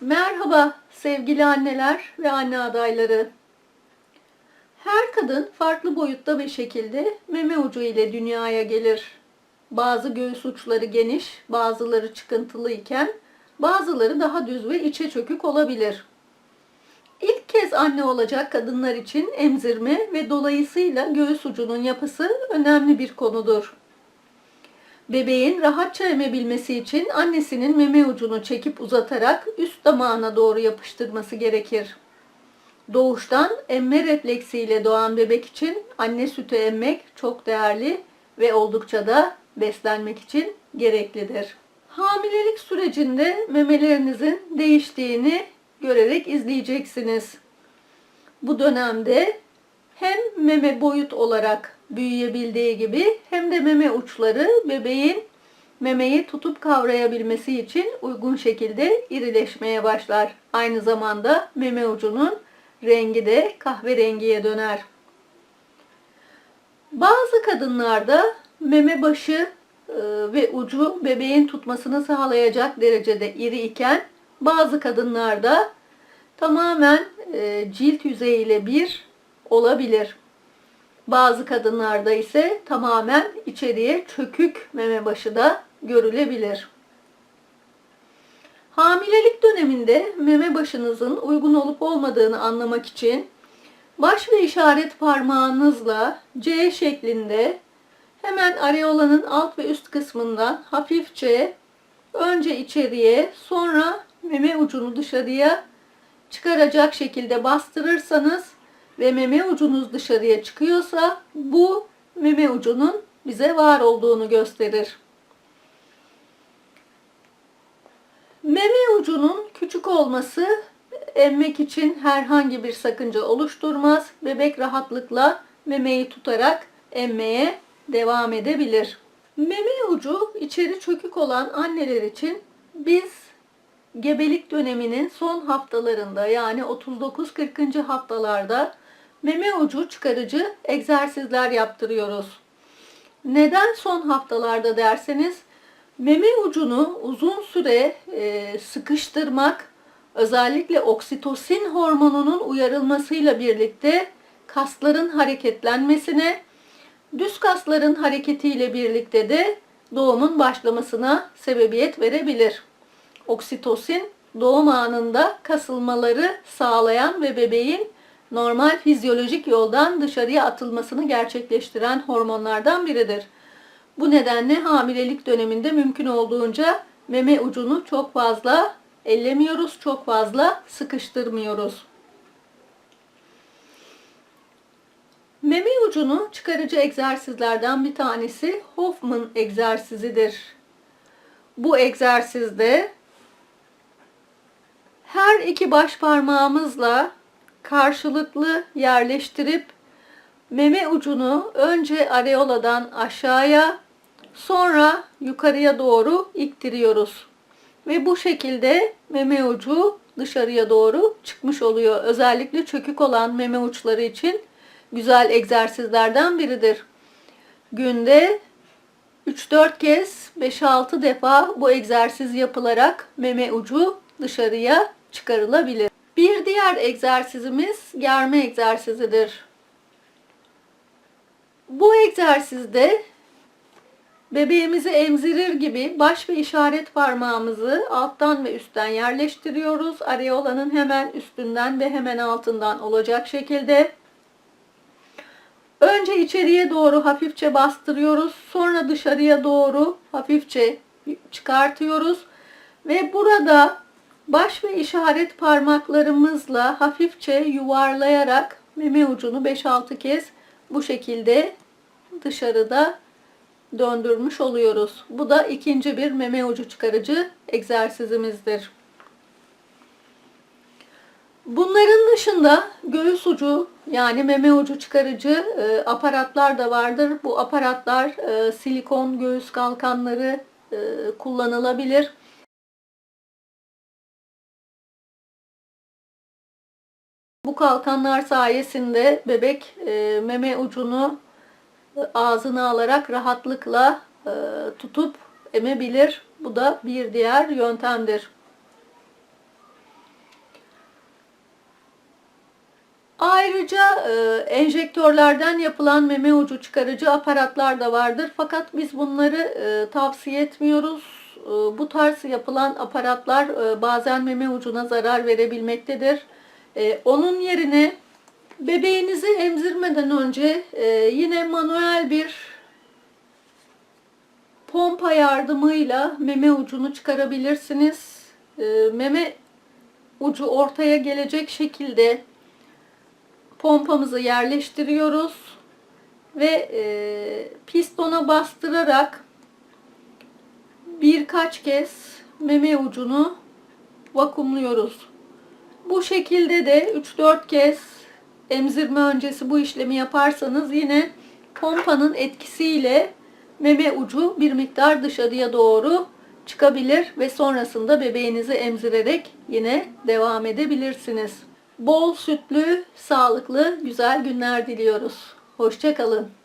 Merhaba sevgili anneler ve anne adayları. Her kadın farklı boyutta ve şekilde meme ucu ile dünyaya gelir. Bazı göğüs uçları geniş, bazıları çıkıntılı iken bazıları daha düz ve içe çökük olabilir. İlk kez anne olacak kadınlar için emzirme ve dolayısıyla göğüs ucunun yapısı önemli bir konudur. Bebeğin rahatça emebilmesi için annesinin meme ucunu çekip uzatarak üst damağına doğru yapıştırması gerekir. Doğuştan emme refleksiyle doğan bebek için anne sütü emmek çok değerli ve oldukça da beslenmek için gereklidir. Hamilelik sürecinde memelerinizin değiştiğini görerek izleyeceksiniz. Bu dönemde hem meme boyut olarak büyüyebildiği gibi hem de meme uçları bebeğin memeyi tutup kavrayabilmesi için uygun şekilde irileşmeye başlar. Aynı zamanda meme ucunun rengi de kahverengiye döner. Bazı kadınlarda meme başı e, ve ucu bebeğin tutmasını sağlayacak derecede iri iken bazı kadınlarda tamamen e, cilt yüzeyiyle bir olabilir. Bazı kadınlarda ise tamamen içeriye çökük meme başı da görülebilir. Hamilelik döneminde meme başınızın uygun olup olmadığını anlamak için baş ve işaret parmağınızla C şeklinde hemen areolanın alt ve üst kısmından hafifçe önce içeriye sonra meme ucunu dışarıya çıkaracak şekilde bastırırsanız ve meme ucunuz dışarıya çıkıyorsa bu meme ucunun bize var olduğunu gösterir. Meme ucunun küçük olması emmek için herhangi bir sakınca oluşturmaz. Bebek rahatlıkla memeyi tutarak emmeye devam edebilir. Meme ucu içeri çökük olan anneler için biz gebelik döneminin son haftalarında yani 39-40. haftalarda meme ucu çıkarıcı egzersizler yaptırıyoruz. Neden son haftalarda derseniz meme ucunu uzun süre e, sıkıştırmak özellikle oksitosin hormonunun uyarılmasıyla birlikte kasların hareketlenmesine, düz kasların hareketiyle birlikte de doğumun başlamasına sebebiyet verebilir. Oksitosin doğum anında kasılmaları sağlayan ve bebeğin normal fizyolojik yoldan dışarıya atılmasını gerçekleştiren hormonlardan biridir. Bu nedenle hamilelik döneminde mümkün olduğunca meme ucunu çok fazla ellemiyoruz, çok fazla sıkıştırmıyoruz. Meme ucunu çıkarıcı egzersizlerden bir tanesi Hoffman egzersizidir. Bu egzersizde her iki baş parmağımızla karşılıklı yerleştirip meme ucunu önce areoladan aşağıya sonra yukarıya doğru ittiriyoruz. Ve bu şekilde meme ucu dışarıya doğru çıkmış oluyor. Özellikle çökük olan meme uçları için güzel egzersizlerden biridir. Günde 3-4 kez 5-6 defa bu egzersiz yapılarak meme ucu dışarıya çıkarılabilir. Diğer egzersizimiz germe egzersizidir. Bu egzersizde bebeğimizi emzirir gibi baş ve işaret parmağımızı alttan ve üstten yerleştiriyoruz. Areolanın hemen üstünden ve hemen altından olacak şekilde. Önce içeriye doğru hafifçe bastırıyoruz. Sonra dışarıya doğru hafifçe çıkartıyoruz. Ve burada baş ve işaret parmaklarımızla hafifçe yuvarlayarak meme ucunu 5-6 kez bu şekilde dışarıda döndürmüş oluyoruz. Bu da ikinci bir meme ucu çıkarıcı egzersizimizdir. Bunların dışında göğüs ucu yani meme ucu çıkarıcı e, aparatlar da vardır. Bu aparatlar e, silikon göğüs kalkanları e, kullanılabilir. Bu kalkanlar sayesinde bebek e, meme ucunu e, ağzına alarak rahatlıkla e, tutup emebilir. Bu da bir diğer yöntemdir. Ayrıca e, enjektörlerden yapılan meme ucu çıkarıcı aparatlar da vardır. Fakat biz bunları e, tavsiye etmiyoruz. E, bu tarz yapılan aparatlar e, bazen meme ucuna zarar verebilmektedir. E, onun yerine bebeğinizi emzirmeden önce e, yine manuel bir pompa yardımıyla meme ucunu çıkarabilirsiniz. E, meme ucu ortaya gelecek şekilde pompamızı yerleştiriyoruz ve e, pistona bastırarak birkaç kez meme ucunu vakumluyoruz. Bu şekilde de 3-4 kez emzirme öncesi bu işlemi yaparsanız yine pompanın etkisiyle meme ucu bir miktar dışarıya doğru çıkabilir ve sonrasında bebeğinizi emzirerek yine devam edebilirsiniz. Bol sütlü, sağlıklı, güzel günler diliyoruz. Hoşçakalın.